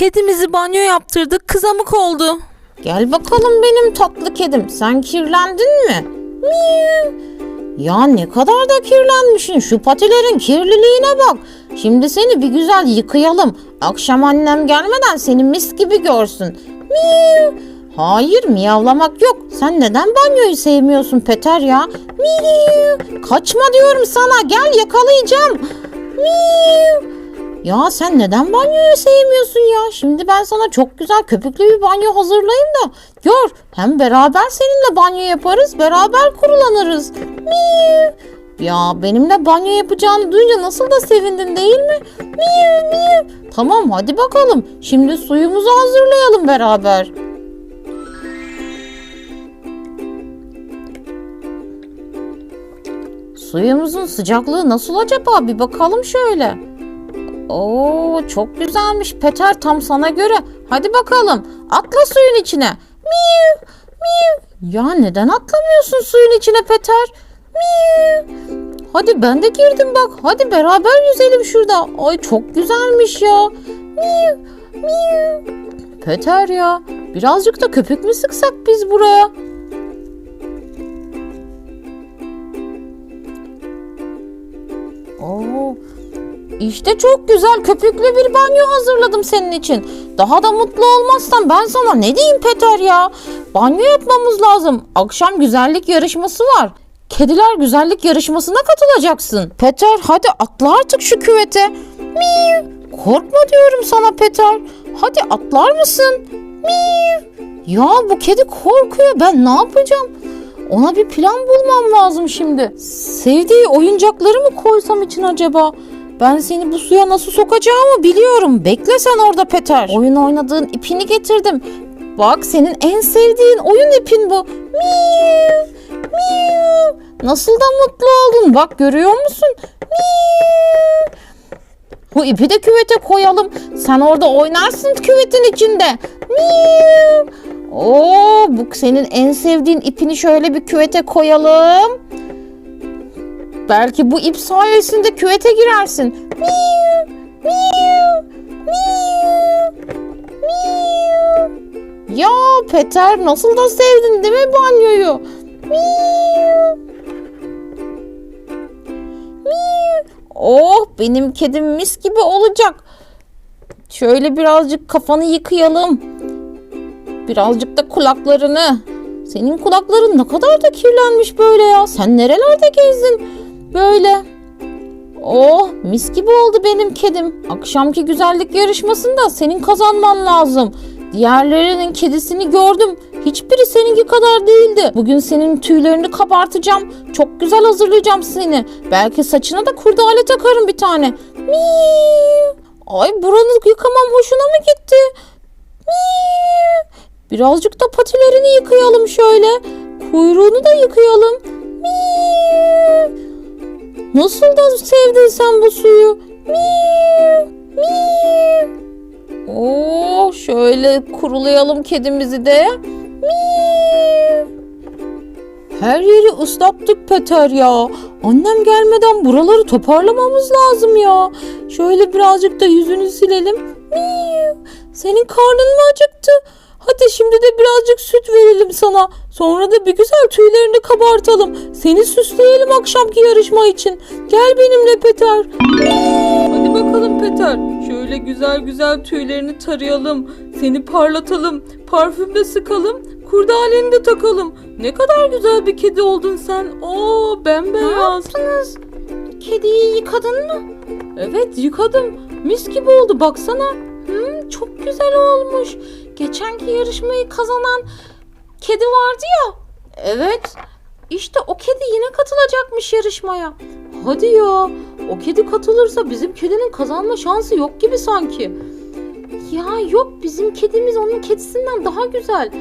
Kedimizi banyo yaptırdık kızamık oldu. Gel bakalım benim tatlı kedim. Sen kirlendin mi? Miu. Ya ne kadar da kirlenmişsin. Şu patilerin kirliliğine bak. Şimdi seni bir güzel yıkayalım. Akşam annem gelmeden seni mis gibi görsün. Miu. Hayır miyavlamak yok. Sen neden banyoyu sevmiyorsun Peter ya? Miu. Kaçma diyorum sana. Gel yakalayacağım. Miu. Ya sen neden banyoyu sevmiyorsun ya? Şimdi ben sana çok güzel köpüklü bir banyo hazırlayayım da gör. Hem beraber seninle banyo yaparız, beraber kurulanırız. Miu. Ya benimle banyo yapacağını duyunca nasıl da sevindin değil mi? Miu miu. Tamam hadi bakalım. Şimdi suyumuzu hazırlayalım beraber. Suyumuzun sıcaklığı nasıl acaba? Bir bakalım şöyle. Oo çok güzelmiş Peter tam sana göre. Hadi bakalım atla suyun içine. Miu miu. Ya neden atlamıyorsun suyun içine Peter? Miu. Hadi ben de girdim bak. Hadi beraber yüzelim şurada. Ay çok güzelmiş ya. Miu miu. Peter ya birazcık da köpük mü sıksak biz buraya? İşte çok güzel köpüklü bir banyo hazırladım senin için. Daha da mutlu olmazsan ben sana ne diyeyim Peter ya? Banyo yapmamız lazım. Akşam güzellik yarışması var. Kediler güzellik yarışmasına katılacaksın. Peter hadi atla artık şu küvete. Miu. Korkma diyorum sana Peter. Hadi atlar mısın? Miu. Ya bu kedi korkuyor. Ben ne yapacağım? Ona bir plan bulmam lazım şimdi. Sevdiği oyuncakları mı koysam için acaba? Ben seni bu suya nasıl sokacağımı biliyorum. Bekle sen orada Peter. Oyun oynadığın ipini getirdim. Bak senin en sevdiğin oyun ipin bu. Miu, miu. Nasıl da mutlu oldun. Bak görüyor musun? Miu. Bu ipi de küvete koyalım. Sen orada oynarsın küvetin içinde. Miu. Oo, bu senin en sevdiğin ipini şöyle bir küvete koyalım. Belki bu ip sayesinde küvete girersin. Miu, miu, miu, miu. Ya Peter nasıl da sevdin değil mi banyoyu? Miu. Miu. Oh benim kedim mis gibi olacak. Şöyle birazcık kafanı yıkayalım. Birazcık da kulaklarını. Senin kulakların ne kadar da kirlenmiş böyle ya. Sen nerelerde gezdin? Böyle. Oh mis gibi oldu benim kedim. Akşamki güzellik yarışmasında senin kazanman lazım. Diğerlerinin kedisini gördüm. Hiçbiri seninki kadar değildi. Bugün senin tüylerini kabartacağım. Çok güzel hazırlayacağım seni. Belki saçına da kurdale takarım bir tane. Miu. Ay buranı yıkamam hoşuna mı gitti? Miu. Birazcık da patilerini yıkayalım şöyle. Kuyruğunu da yıkayalım. Miu. Nasıl da sevdin sen bu suyu? Miu. Miu. Oo, şöyle kurulayalım kedimizi de. Her yeri ıslattık Peter ya. Annem gelmeden buraları toparlamamız lazım ya. Şöyle birazcık da yüzünü silelim. Miu. Senin karnın mı acıktı? Hadi şimdi de birazcık süt verelim sana. Sonra da bir güzel tüylerini kabartalım. Seni süsleyelim akşamki yarışma için. Gel benimle Peter. Hadi bakalım Peter. Şöyle güzel güzel tüylerini tarayalım. Seni parlatalım. Parfüm de sıkalım. Kurdaleni de takalım. Ne kadar güzel bir kedi oldun sen. Oo bembeyaz. Kediyi yıkadın mı? Evet yıkadım. Mis gibi oldu baksana. Hmm, çok güzel olmuş. Geçenki yarışmayı kazanan kedi vardı ya. Evet. İşte o kedi yine katılacakmış yarışmaya. Hadi ya. O kedi katılırsa bizim kedinin kazanma şansı yok gibi sanki. Ya yok bizim kedimiz onun kedisinden daha güzel.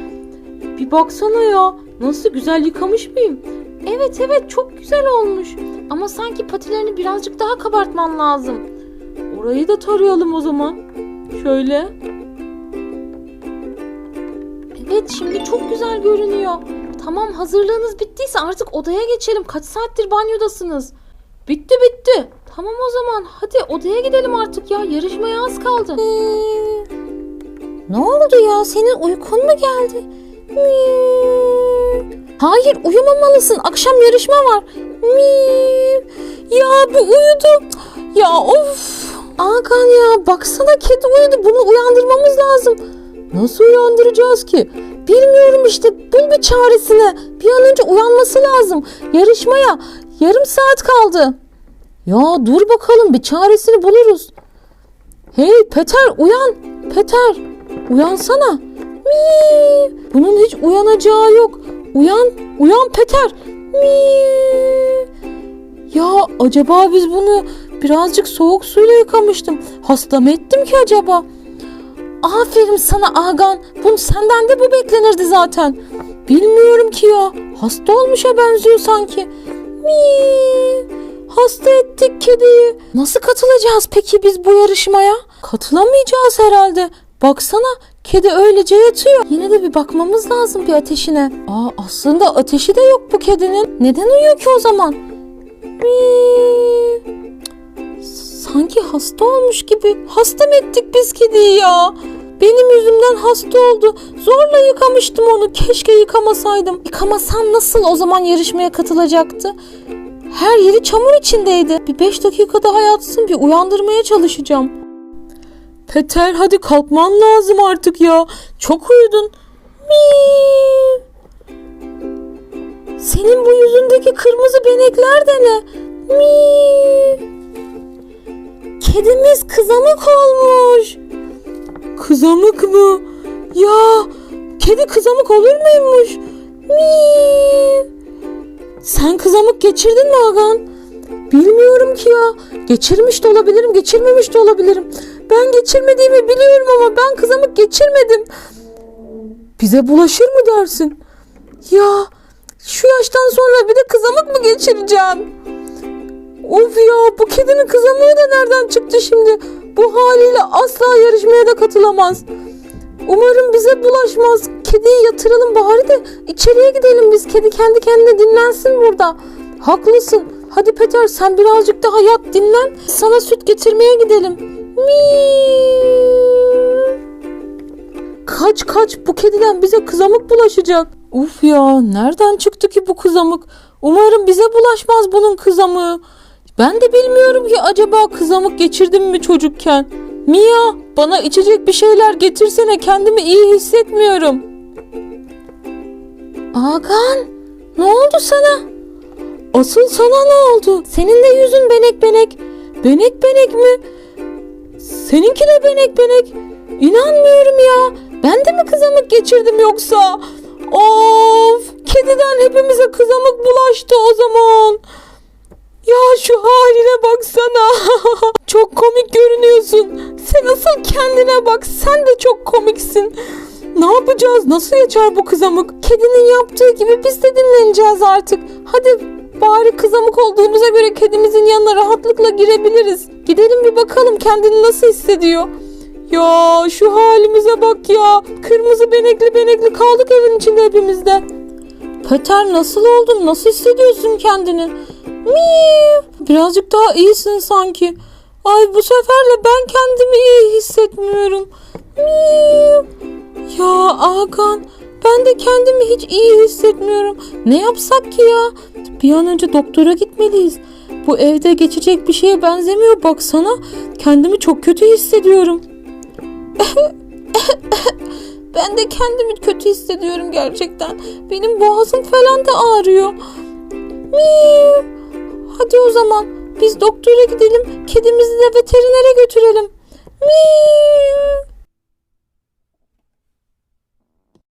Bir baksana ya. Nasıl güzel yıkamış mıyım? Evet evet çok güzel olmuş. Ama sanki patilerini birazcık daha kabartman lazım. Orayı da tarayalım o zaman. Şöyle. Evet şimdi çok güzel görünüyor. Tamam hazırlığınız bittiyse artık odaya geçelim. Kaç saattir banyodasınız? Bitti bitti. Tamam o zaman hadi odaya gidelim artık ya. Yarışmaya az kaldı. Ne oldu ya? Senin uykun mu geldi? Hayır uyumamalısın. Akşam yarışma var. Ya bu uyudu. Ya of. Hakan ya baksana kedi uyudu. Bunu uyandırmamız lazım. Nasıl uyandıracağız ki? Bilmiyorum işte. Bul bir çaresini. Bir an önce uyanması lazım. Yarışmaya yarım saat kaldı. Ya dur bakalım bir çaresini buluruz. Hey Peter uyan. Peter uyansana. Mi. Bunun hiç uyanacağı yok. Uyan, uyan Peter. Mi. Ya acaba biz bunu birazcık soğuk suyla yıkamıştım. Hasta mı ettim ki acaba? Aferin sana Agan. Bunu senden de bu beklenirdi zaten. Bilmiyorum ki ya. Hasta olmuşa benziyor sanki. Mi. Hasta ettik kediyi. Nasıl katılacağız peki biz bu yarışmaya? Katılamayacağız herhalde. Baksana kedi öylece yatıyor. Yine de bir bakmamız lazım bir ateşine. Aa aslında ateşi de yok bu kedinin. Neden uyuyor ki o zaman? Mi. Sanki hasta olmuş gibi. Hasta mı ettik biz kediyi ya? Benim yüzümden hasta oldu. Zorla yıkamıştım onu. Keşke yıkamasaydım. Yıkamasam nasıl o zaman yarışmaya katılacaktı? Her yeri çamur içindeydi. Bir beş dakika daha yatsın bir uyandırmaya çalışacağım. Peter hadi kalkman lazım artık ya. Çok uyudun. Miiv. Senin bu yüzündeki kırmızı benekler de ne? Miiv. Kedimiz kızamık olmuş. Kızamık mı? Ya kedi kızamık olur muymuş? Miiv. Sen kızamık geçirdin mi Agan? Bilmiyorum ki ya. Geçirmiş de olabilirim, geçirmemiş de olabilirim. Ben geçirmediğimi biliyorum ama ben kızamık geçirmedim. Bize bulaşır mı dersin? Ya şu yaştan sonra bir de kızamık mı geçireceğim? Of ya bu kedinin kızamığı da nereden çıktı şimdi? Bu haliyle asla yarışmaya da katılamaz. Umarım bize bulaşmaz. Kediyi yatıralım bari de içeriye gidelim biz. Kedi kendi kendine dinlensin burada. Haklısın. Hadi Peter sen birazcık daha yat dinlen. Sana süt getirmeye gidelim. Miiii. Kaç kaç bu kediden bize kızamık bulaşacak. Uf ya nereden çıktı ki bu kızamık? Umarım bize bulaşmaz bunun kızamığı. Ben de bilmiyorum ki acaba kızamık geçirdim mi çocukken? Mia bana içecek bir şeyler getirsene kendimi iyi hissetmiyorum. Agan ne oldu sana? Asıl sana ne oldu? Senin de yüzün benek benek. Benek benek mi? Seninki de benek benek. İnanmıyorum ya. Ben de mi kızamık geçirdim yoksa? Of! Kediden hepimize kızamık bulaştı o zaman. Kendine bak. Sen de çok komiksin. Ne yapacağız? Nasıl geçer bu kızamık? Kedinin yaptığı gibi biz de dinleneceğiz artık. Hadi bari kızamık olduğumuza göre kedimizin yanına rahatlıkla girebiliriz. Gidelim bir bakalım kendini nasıl hissediyor. Ya şu halimize bak ya. Kırmızı benekli benekli kaldık evin içinde hepimizde. Peter nasıl oldun? Nasıl hissediyorsun kendini? Miu. Birazcık daha iyisin sanki. Ay bu seferle ben kendimi Hakan ben de kendimi hiç iyi hissetmiyorum. Ne yapsak ki ya? Bir an önce doktora gitmeliyiz. Bu evde geçecek bir şeye benzemiyor baksana. Kendimi çok kötü hissediyorum. ben de kendimi kötü hissediyorum gerçekten. Benim boğazım falan da ağrıyor. Miu. Hadi o zaman biz doktora gidelim. Kedimizi de veterinere götürelim. Miu.